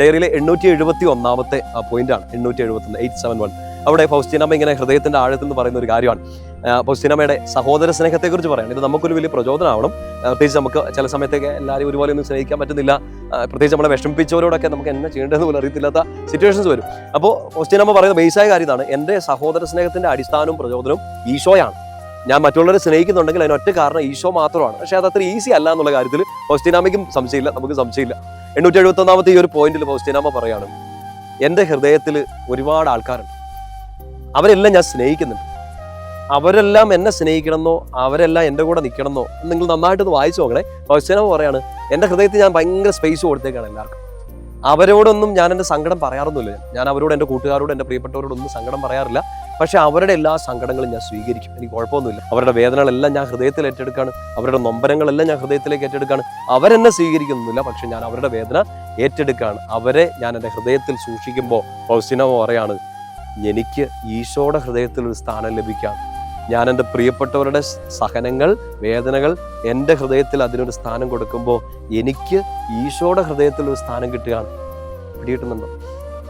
ഡയറിയിലെ എണ്ണൂറ്റി എഴുപത്തി ഒന്നാമത്തെ പോയിന്റാണ് എണ്ണൂറ്റി എഴുപത്തി ഒന്ന് എയ്റ്റ് സെവൻ വൺ. അവിടെ ഫൗസ്റ്റിനമ്മ ഇങ്ങനെ ഹൃദയത്തിന്റെ ആഴത്തിൽ പറയുന്ന ഒരു കാര്യമാണ്. ഫൗസ്റ്റിനമ്മയുടെ സഹോദര സ്നേഹത്തെക്കുറിച്ച് പറയാം. ഇത് നമുക്കൊരു വലിയ പ്രചോദനമാവണം. പ്രത്യേകിച്ച് നമുക്ക് ചില സമയത്തൊക്കെ എല്ലാവരും ഒരുപോലെ ഒന്നും സ്നേഹിക്കാൻ പറ്റുന്നില്ല. പ്രത്യേകിച്ച് നമ്മളെ വിഷമിപ്പിച്ചവരോടൊക്കെ നമുക്ക് എന്നെ ചെയ്യേണ്ടതെന്ന് പോലും അറിയത്തില്ലാത്ത സിറ്റുവേഷൻസ് വരും. അപ്പോൾ ഫൗസ്റ്റിനമ്മ പറയുന്ന ബേസായ കാര്യം ഇതാണ്. എന്റെ സഹോദര സ്നേഹത്തിന്റെ അടിസ്ഥാനവും പ്രചോദനവും ഈശോയാണ്. ഞാൻ മറ്റുള്ളവരെ സ്നേഹിക്കുന്നുണ്ടെങ്കിൽ അതിനൊറ്റ കാരണം ഈശോ മാത്രമാണ്. പക്ഷേ അത് അത്ര ഈസി അല്ല എന്നുള്ള കാര്യത്തിൽ ഫൗസ്റ്റിനാമയ്ക്കും സംശയമില്ല നമുക്ക് സംശയമില്ല. എണ്ണൂറ്റി എഴുപത്തി ഒന്നാമത്തെ ഈ ഒരു പോയിന്റിൽ ഫൗസ്റ്റിനാമ പറയാണ് എന്റെ ഹൃദയത്തിൽ ഒരുപാട് ആൾക്കാരുണ്ട്. അവരെല്ലാം ഞാൻ സ്നേഹിക്കുന്നുണ്ട്. അവരെല്ലാം എന്നെ സ്നേഹിക്കണമെന്നോ അവരെല്ലാം എന്റെ കൂടെ നിൽക്കണമെന്നോ നിങ്ങൾ നന്നായിട്ടൊന്ന് വായിച്ചു നോക്കണേ. ഫൗസ്റ്റിനാമ പറയാണ് എന്റെ ഹൃദയത്തിൽ ഞാൻ ഭയങ്കര സ്പേസ് കൊടുത്തേക്കാണ് എല്ലാവർക്കും. അവരോടൊന്നും ഞാൻ എന്റെ സങ്കടം പറയാറൊന്നുമില്ല. ഞാൻ അവരോട് എന്റെ കൂട്ടുകാരോട് എന്റെ പ്രിയപ്പെട്ടവരോടൊന്നും സങ്കടം പറയാറില്ല. പക്ഷേ അവരുടെ എല്ലാ സങ്കടങ്ങളും ഞാൻ സ്വീകരിക്കും. എനിക്ക് കുഴപ്പമൊന്നുമില്ല. അവരുടെ വേദനകളെല്ലാം ഞാൻ ഹൃദയത്തിൽ ഏറ്റെടുക്കാണ്. അവരുടെ നൊമ്പരങ്ങളെല്ലാം ഞാൻ ഹൃദയത്തിലേക്ക് ഏറ്റെടുക്കാണ്. അവരെന്നെ സ്വീകരിക്കുന്നില്ല പക്ഷേ ഞാൻ അവരുടെ വേദന ഏറ്റെടുക്കാണ്. അവരെ ഞാൻ എന്റെ ഹൃദയത്തിൽ സൂക്ഷിക്കുമ്പോൾ ഫൗസിനോ പറയാണ് എനിക്ക് ഈശോയുടെ ഹൃദയത്തിൽ ഒരു സ്ഥാനം ലഭിക്കാം ഞാൻ എന്റെ പ്രിയപ്പെട്ടവരുടെ സഹനങ്ങൾ വേദനകൾ എന്റെ ഹൃദയത്തിൽ അതിനൊരു സ്ഥാനം കൊടുക്കുമ്പോൾ എനിക്ക് ഈശോയുടെ ഹൃദയത്തിൽ ഒരു സ്ഥാനം കിട്ടുകയാണ്. പിടികിട്ടുന്നുണ്ടോ?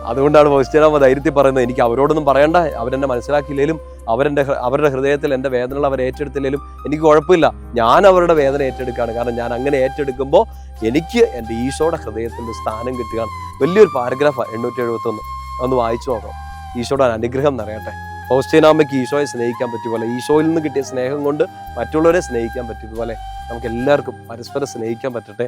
അതുകൊണ്ടാണ് വസ്തുരാമ ധൈര്യത്തിൽ പറയുന്നത് എനിക്ക് അവരോടൊന്നും പറയണ്ട. അവരെന്നെ മനസ്സിലാക്കിയില്ലെങ്കിലും അവരെന്റെ അവരുടെ ഹൃദയത്തിൽ എന്റെ വേദനകൾ അവർ ഏറ്റെടുത്തില്ലെങ്കിലും എനിക്ക് കുഴപ്പമില്ല. ഞാൻ അവരുടെ വേദന ഏറ്റെടുക്കുകയാണ്. കാരണം ഞാൻ അങ്ങനെ ഏറ്റെടുക്കുമ്പോൾ എനിക്ക് എന്റെ ഈശോയുടെ ഹൃദയത്തിൽ സ്ഥാനം കിട്ടുകയാണ്. വലിയൊരു പാരഗ്രാഫാണ് എണ്ണൂറ്റി എഴുപത്തൊന്ന്. ഒന്ന് വായിച്ചു നോക്കാം ഈശോയുടെ അനുഗ്രഹം നിറയട്ടെ. ഫൗസ്റ്റീനാമ്മയ്ക്ക് ഈശോയെ സ്നേഹിക്കാൻ പറ്റിയ പോലെ ഈശോയിൽ നിന്ന് കിട്ടിയ സ്നേഹം കൊണ്ട് മറ്റുള്ളവരെ സ്നേഹിക്കാൻ പറ്റിയതുപോലെ നമുക്ക് എല്ലാവർക്കും പരസ്പരം സ്നേഹിക്കാൻ പറ്റട്ടെ.